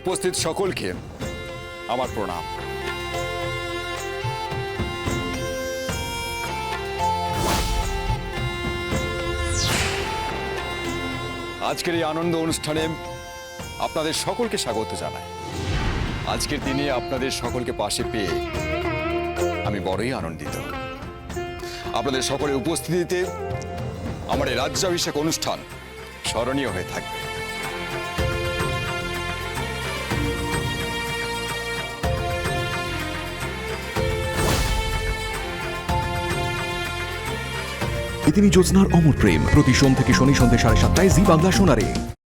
উপস্থিত সকলকে আমার প্রণাম। আজকের এই আনন্দ অনুষ্ঠানে আপনাদের সকলকে স্বাগত জানাই। আজকের দিনে আপনাদের সকলকে পাশে পেয়ে আমি বড়ই আনন্দিত। আপনাদের সকলের উপস্থিতিতে আমার এই রাজ্যাভিষেক অনুষ্ঠান স্মরণীয় হয়ে থাকবে। তিনি জ্যোৎস্নার অমর প্রেম। প্রতি সোম থেকে শনি সন্ধ্যে সাড়ে সাতটায় জি বাংলা শোনারে